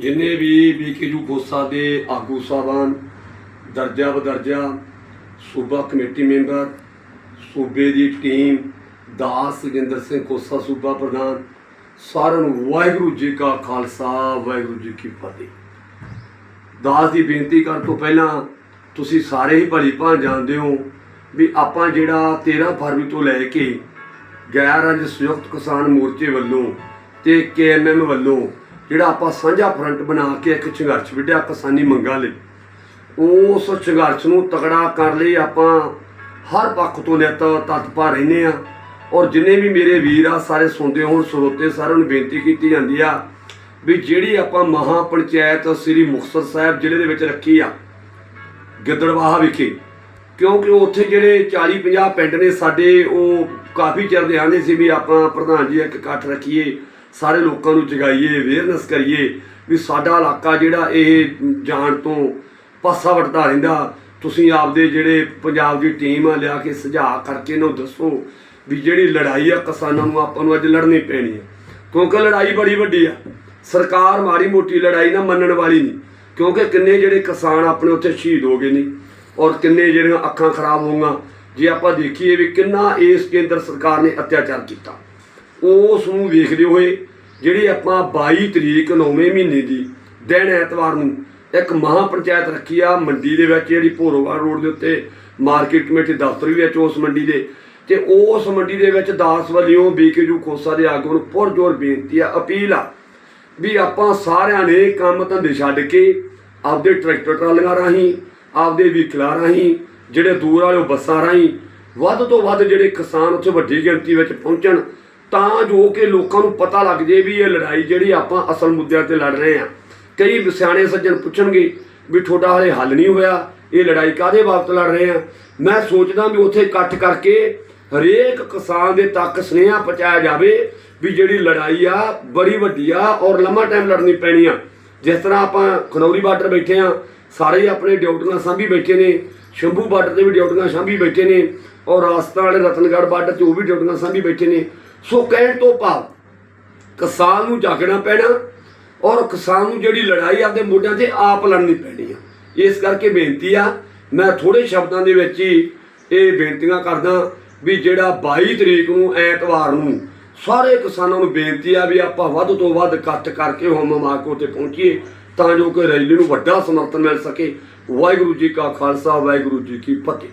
ਜਿੰਨੇ ਵੀ ਬੀਕੇਯੂ ਖੋਸਾ ਦੇ ਆਗੂ ਸਾਹਿਬਾਨ, ਦਰਜਾ ਬਦਰਜਾ, ਸੂਬਾ ਕਮੇਟੀ ਮੈਂਬਰ, ਸੂਬੇ ਦੀ ਟੀਮ, ਦਾਸ ਜਿੰਦਰ ਸਿੰਘ ਖੋਸਾ ਸੂਬਾ ਪ੍ਰਧਾਨ, ਸਾਰਿਆਂ ਨੂੰ ਵਾਹਿਗੁਰੂ ਜੀ ਕਾ ਖਾਲਸਾ, ਵਾਹਿਗੁਰੂ ਜੀ ਕੀ ਫਤਿਹ। ਦਾਸ ਦੀ ਬੇਨਤੀ ਕਰਨ ਤੋਂ ਪਹਿਲਾਂ ਤੁਸੀਂ ਸਾਰੇ ਹੀ ਭਲੀ ਭਾਂ ਜਾਣਦੇ ਹੋ ਵੀ ਆਪਾਂ ਜਿਹੜਾ 13 ਫਰਵਰੀ ਤੋਂ ਲੈ ਕੇ ਗੈਰ ਰਾਜ ਸੰਯੁਕਤ ਕਿਸਾਨ ਮੋਰਚੇ ਵੱਲੋਂ ਤੇ ਕੇਐਮਐਮ ਵੱਲੋਂ ਜਿਹੜਾ ਆਪਾਂ ਸਾਂਝਾ ਫਰੰਟ ਬਣਾ ਕੇ ਇੱਕ ਸੰਘਰਸ਼ ਵਿੱਢਿਆ ਕਿਸਾਨੀ ਮੰਗਾਂ ਲਈ। ਉਸ ਸੰਘਰਸ਼ ਨੂੰ ਤਕੜਾ ਕਰਨ ਲਈ ਆਪਾਂ ਹਰ ਪੱਖ ਤੋਂ ਨਿਤ ਤਤਪਾ ਰਹਿੰਦੇ ਆ ਔਰ ਜਿੰਨੇ ਵੀ ਮੇਰੇ ਵੀਰ ਆ, ਸਾਰੇ ਸੁਣਦੇ ਹੋਣ, ਸਰੋਤੇ ਸਾਰਿਆਂ ਨੂੰ ਬੇਨਤੀ ਕੀਤੀ ਜਾਂਦੀ ਆ ਵੀ ਜਿਹੜੀ ਆਪਾਂ ਮਹਾ ਪੰਚਾਇਤ ਸ੍ਰੀ ਮੁਕਤਸਰ ਸਾਹਿਬ ਜ਼ਿਲ੍ਹੇ ਦੇ ਵਿੱਚ ਰੱਖੀ ਆ, ਗਿੱਦੜਵਾਹਾ ਵਿਖੇ, ਕਿਉਂਕਿ ਉੱਥੇ ਜਿਹੜੇ 40 50 ਪਿੰਡ ਨੇ ਸਾਡੇ, ਉਹ ਕਾਫੀ ਚਿਰ ਦੇ ਆਂਦੇ ਸੀ ਵੀ ਆਪਾਂ ਪ੍ਰਧਾਨ ਜੀ ਇੱਕ ਇਕੱਠ ਰੱਖੀਏ। ਸਾਰੇ ਲੋਕਾਂ ਨੂੰ ਜਗਾਈਏ ਅਵੇਅਰਨੈਸ ਕਰੀਏ ਵੀ ਸਾਡਾ ਇਲਾਕਾ ਜਿਹੜਾ ਇਹ ਜਾਣ ਤੋਂ ਪਾਸਾ ਵਟਦਾ ਰਹਿੰਦਾ। ਤੁਸੀਂ ਆਪਦੇ ਜਿਹੜੇ ਪੰਜਾਬ ਦੀ ਟੀਮ ਆ, ਲਿਆ ਕੇ ਸੁਝਾਅ ਕਰਕੇ ਇਹਨੂੰ ਦੱਸੋ ਵੀ ਜਿਹੜੀ ਲੜਾਈ ਆ ਕਿਸਾਨਾਂ ਨੂੰ ਆਪਾਂ ਨੂੰ ਅੱਜ ਲੜਨੀ ਪੈਣੀ ਆ। ਕਿਉਂਕਿ ਲੜਾਈ ਬੜੀ ਵੱਡੀ ਆ। ਸਰਕਾਰ ਮਾੜੀ ਮੋਟੀ ਲੜਾਈ ਨਾ ਮੰਨਣ ਵਾਲੀ ਨਹੀਂ, ਕਿਉਂਕਿ ਕਿੰਨੇ ਜਿਹੜੇ ਕਿਸਾਨ ਆਪਣੇ ਉੱਥੇ ਸ਼ਹੀਦ ਹੋ ਗਏ ਨੇ ਔਰ ਕਿੰਨੇ ਜਿਹੜੀਆਂ ਅੱਖਾਂ ਖਰਾਬ ਹੋਈਆਂ। ਜੇ ਆਪਾਂ ਦੇਖੀਏ ਵੀ ਕਿੰਨਾ ਇਸ ਕੇਂਦਰ ਸਰਕਾਰ ਨੇ ਅਤਿਆਚਾਰ ਕੀਤਾ। ਉਸ ਨੂੰ ਵੇਖਦੇ ਹੋਏ ਜਿਹੜੀ ਆਪਾਂ 22 ਤਰੀਕ 9ਵੇਂ ਮਹੀਨੇ ਦੀ ਦਿਨ ਐਤਵਾਰ ਨੂੰ ਇੱਕ ਮਹਾ ਪੰਚਾਇਤ ਰੱਖੀ ਆ ਮੰਡੀ ਦੇ ਵਿੱਚ, ਜਿਹੜੀ ਭੋਰੋਵਾਲ ਰੋਡ ਦੇ ਉੱਤੇ ਮਾਰਕੀਟ ਕਮੇਟੀ ਦਫ਼ਤਰ ਵੀ ਵਿੱਚ ਉਸ ਮੰਡੀ ਦੇ। ਤੇ ਉਸ ਮੰਡੀ ਦੇ ਵਿੱਚ ਦਾਸ ਵੱਲੋਂ ਬੀਕੇਯੂ ਖੋਸਾ ਦੇ ਆਗੂ ਨੂੰ ਪੁਰਜੋਰ ਬੇਨਤੀ ਆ, ਅਪੀਲ ਆ ਵੀ ਆਪਾਂ ਸਾਰਿਆਂ ਨੇ ਕੰਮ ਧੰਦੇ ਛੱਡ ਕੇ ਆਪਦੇ ਟਰੈਕਟਰ ਟਰਾਲੀਆਂ ਰਾਹੀਂ, ਆਪਦੇ ਵਹੀਕਲਾਂ ਰਾਹੀਂ, ਜਿਹੜੇ ਦੂਰ ਵਾਲੇ ਬੱਸਾਂ ਰਾਹੀਂ, ਵੱਧ ਤੋਂ ਵੱਧ ਜਿਹੜੇ ਕਿਸਾਨ ਉੱਥੇ ਵੱਡੀ ਗਿਣਤੀ ਵਿੱਚ ਪਹੁੰਚਣ ਤਾਂ ਜੋ ਕਿ ਲੋਕਾਂ ਨੂੰ ਪਤਾ ਲੱਗ ਜੇ ਵੀ ਇਹ ਲੜਾਈ ਜਿਹੜੀ ਆਪਾਂ ਅਸਲ ਮੁੱਦਿਆਂ ਤੇ ਲੜ ਰਹੇ ਆ ਕਈ ਸਿਆਣੇ ਸੱਜਣ ਪੁੱਛਣਗੇ ਵੀ ਤੁਹਾਡਾ ਹਲੇ ਹੱਲ ਨਹੀਂ ਹੋਇਆ, ਇਹ ਲੜਾਈ ਕਾਦੇ ਬਾਬਤ ਲੜ ਰਹੇ ਆ ਮੈਂ ਸੋਚਦਾ ਵੀ ਉੱਥੇ ਇਕੱਠ ਕਰਕੇ ਹਰੇਕ ਕਿਸਾਨ ਦੇ ਤੱਕ ਸੁਨੇਹਾ ਪਹੁੰਚਾਇਆ ਜਾਵੇ ਵੀ ਜਿਹੜੀ ਲੜਾਈ ਆ, ਬੜੀ ਵੱਡੀ ਆ ਔਰ ਲੰਮਾ ਟਾਈਮ ਲੜਨੀ ਪੈਣੀ ਆ। ਜਿਸ ਤਰ੍ਹਾਂ ਆਪਾਂ ਖਨੌਰੀ ਬਾਰਡਰ ਬੈਠੇ ਆ ਸਾਰੇ ਹੀ ਆਪਣੇ ਡਿਊਟੀਆਂ ਸਾਂਭੀ ਬੈਠੇ ਨੇ ਸ਼ੰਭੂ ਬਾਰਡਰ ਤੇ ਵੀ ਡਿਊਟੀਆਂ ਸਾਂਭੀ ਬੈਠੇ ਨੇ ਔਰ ਰਾਜਸਥਾਨ ਵਾਲੇ ਰਤਨਗੜ੍ਹ ਬਾਰਡਰ ਤੇ ਉਹ ਵੀ ਡਿਊਟੀਆਂ ਸਾਂਭੀ ਬੈਠੇ ਨੇ। ਸੋ ਕਹਿਣ ਤੋਂ ਭਾਵ ਕਿਸਾਨ ਨੂੰ ਜਾਗਣਾ ਪੈਣਾ ਔਰ ਕਿਸਾਨ ਨੂੰ ਜਿਹੜੀ ਲੜਾਈ ਆਪਦੇ ਮੋਢਿਆਂ ਤੇ ਆਪ ਲੜਨੀ ਪੈਣੀ ਆ। ਇਸ ਕਰਕੇ ਬੇਨਤੀ ਆ, ਮੈਂ ਥੋੜੇ ਸ਼ਬਦਾਂ ਦੇ ਵਿੱਚ ਹੀ ਇਹ ਬੇਨਤੀਆਂ ਕਰਦਾ ਵੀ ਜਿਹੜਾ 22 ਤਰੀਕ ਨੂੰ, ਐਤਵਾਰ ਨੂੰ ਸਾਰੇ ਕਿਸਾਨਾਂ ਨੂੰ ਬੇਨਤੀ ਆ ਵੀ ਆਪਾਂ ਵੱਧ ਤੋਂ ਵੱਧ ਇਕੱਠ ਕਰਕੇ ਹੋਮ ਮਾਕੋ ਤੇ ਪਹੁੰਚੀਏ। ਤਾਂ ਜੋ ਕਿ ਰੈਲੀ ਨੂੰ ਵੱਡਾ ਸਮਰਥਨ ਮਿਲ ਸਕੇ। ਵਾਹਿਗੁਰੂ ਜੀ ਕਾ ਖਾਲਸਾ, ਵਾਹਿਗੁਰੂ ਜੀ ਕੀ ਫਤਿਹ।